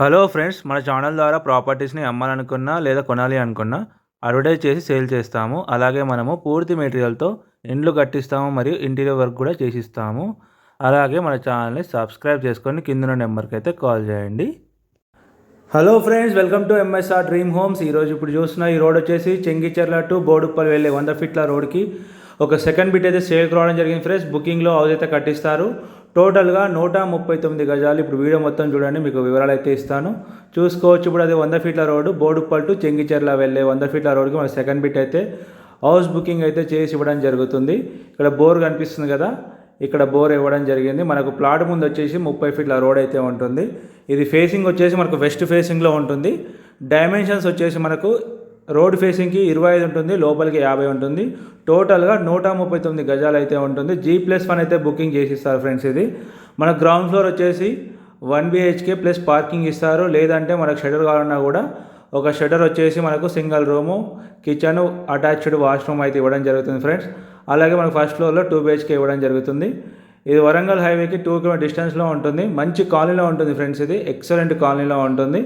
Hello friends మన channel ద్వారా ప్రాపర్టీస్ని అమ్మాలనుకున్నా లేదా కొనాలి అనుకున్నా అడ్వర్టైజ్ చేసి సేల్ చేస్తాము. అలాగే మనము పూర్తి మెటీరియల్తో ఇండ్లు కట్టిస్తాము మరియు ఇంటీరియర్ వర్క్ కూడా చేసిస్తాము. అలాగే మన ఛానల్ని సబ్స్క్రైబ్ చేసుకొని కింద నెంబర్కి అయితే కాల్ చేయండి. Hello friends welcome to MSR Dream Homes. ఈరోజు ఇప్పుడు చూస్తున్న ఈ రోడ్ వచ్చేసి చెంగిచెర్ల టు బోడుప్పల్ వెళ్ళే వంద ఫీట్ల రోడ్కి ఒక సెకండ్ బిట్ అయితే సేల్కి రావడం జరిగింది ఫ్రెండ్స్. బుకింగ్లో హౌస్ అయితే కట్టిస్తారు. టోటల్గా నూట ముప్పై తొమ్మిది గజాలు. ఇప్పుడు వీడియో మొత్తం చూడండి మీకు వివరాలు అయితే ఇస్తాను. చూసుకోవచ్చు ఇప్పుడు అది వంద ఫీట్ల రోడ్డు బోర్డు పట్టు చెంగిచెర్ల వెళ్ళే వంద ఫీట్ల రోడ్కి మన సెకండ్ బిట్ అయితే హౌస్ బుకింగ్ అయితే చేసి ఇవ్వడం జరుగుతుంది. ఇక్కడ బోర్ కనిపిస్తుంది కదా ఇక్కడ బోర్ ఇవ్వడం జరిగింది. మనకు ప్లాట్ ముందు వచ్చేసి ముప్పై ఫీట్ల రోడ్ అయితే ఉంటుంది. ఇది ఫేసింగ్ వచ్చేసి మనకు వెస్ట్ ఫేసింగ్లో ఉంటుంది. డైమెన్షన్స్ వచ్చేసి మనకు రోడ్ ఫేసింగ్కి ఇరవై ఐదు ఉంటుంది లోపలికి యాభై ఉంటుంది. టోటల్గా నూట ముప్పై తొమ్మిది గజాలు అయితే ఉంటుంది. జీ ప్లస్ వన్ అయితే బుకింగ్ చేసి ఇస్తారు ఫ్రెండ్స్ ఇది. మన గ్రౌండ్ ఫ్లోర్ వచ్చేసి వన్ బిహెచ్కే ప్లస్ పార్కింగ్ ఇస్తారు. లేదంటే మనకు షటర్ కావాలన్నా కూడా ఒక షటర్ వచ్చేసి మనకు single room kitchen attached washroom అయితే ఇవ్వడం జరుగుతుంది ఫ్రెండ్స్. అలాగే మనకు ఫస్ట్ ఫ్లోర్లో టూ బిహెచ్కే ఇవ్వడం జరుగుతుంది. ఇది వరంగల్ హైవేకి టూ కిలోమీటర్ డిస్టెన్స్లో ఉంటుంది. మంచి కాలనీలో ఉంటుంది ఫ్రెండ్స్ ఇది. ఎక్సలెంట్ కాలనీలో ఉంటుంది.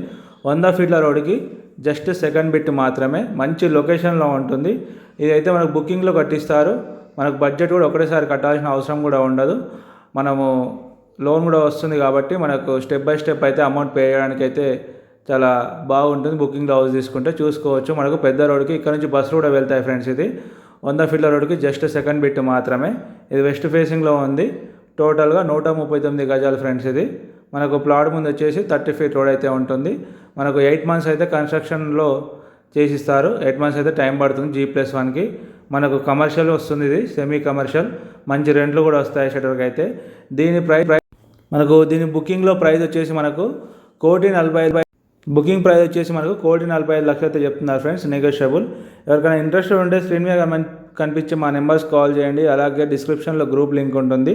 వంద ఫీట్ల రోడ్డుకి జస్ట్ సెకండ్ బిట్ మాత్రమే. మంచి లొకేషన్లో ఉంటుంది. ఇదైతే మనకు బుకింగ్లో కట్టిస్తారు. మనకు బడ్జెట్ కూడా ఒకటేసారి కట్టాల్సిన అవసరం కూడా ఉండదు. మనము లోన్ కూడా వస్తుంది కాబట్టి మనకు స్టెప్ బై స్టెప్ అయితే అమౌంట్ పే చేయడానికి అయితే చాలా బాగుంటుంది. బుకింగ్లో హౌస్ తీసుకుంటే చూసుకోవచ్చు. మనకు పెద్ద రోడ్కి ఇక్కడ నుంచి బస్సులు కూడా వెళ్తాయి ఫ్రెండ్స్ ఇది. వంద ఫీట్ల రోడ్కి జస్ట్ సెకండ్ బిట్ మాత్రమే. ఇది వెస్ట్ ఫేసింగ్లో ఉంది. టోటల్గా నూట ముప్పై తొమ్మిది గజాలు ఫ్రెండ్స్ ఇది. మనకు ప్లాట్ ముందు వచ్చేసి థర్టీ ఫీట్ రోడ్ అయితే ఉంటుంది. మనకు ఎయిట్ మంత్స్ అయితే కన్స్ట్రక్షన్లో చేసిస్తారు. ఎయిట్ మంత్స్ అయితే టైం పడుతుంది జీ ప్లస్ వన్కి మనకు కమర్షియల్ వస్తుంది ఇది సెమీ కమర్షియల్. మంచి రెంట్లు కూడా వస్తాయి షటర్కి అయితే. దీని ప్రైస్ మనకు దీని బుకింగ్లో ప్రైస్ వచ్చేసి మనకు కోటి నలభై ఐదు బుకింగ్ ప్రైస్ వచ్చేసి మనకు కోటి నలభై ఐదు లక్షలు అయితే చెప్తున్నారు ఫ్రెండ్స్ నెగోషియబుల్ ఎవరికైనా ఇంట్రెస్ట్ ఉంటే స్క్రీన్ మీద కనిపించే మా నెంబర్స్ కాల్ చేయండి. అలాగే డిస్క్రిప్షన్లో గ్రూప్ లింక్ ఉంటుంది.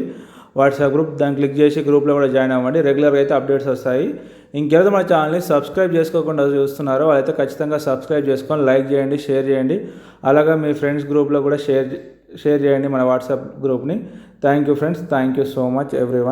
వాట్సాప్ గ్రూప్ దాన్ని క్లిక్ చేసి గ్రూప్లో కూడా జాయిన్ అవ్వండి. రెగ్యులర్గా అయితే అప్డేట్స్ వస్తాయి. ఇంకెవరైతే మన ఛానల్ని సబ్స్క్రైబ్ చేసుకోకుండా చూస్తున్నారో వాళ్ళైతే ఖచ్చితంగా సబ్స్క్రైబ్ చేసుకొని లైక్ చేయండి షేర్ చేయండి. అలాగే మీ ఫ్రెండ్స్ గ్రూప్లో కూడా షేర్ షేర్ చేయండి మన వాట్సాప్ గ్రూప్ని. Thank you friends. Thank you so much every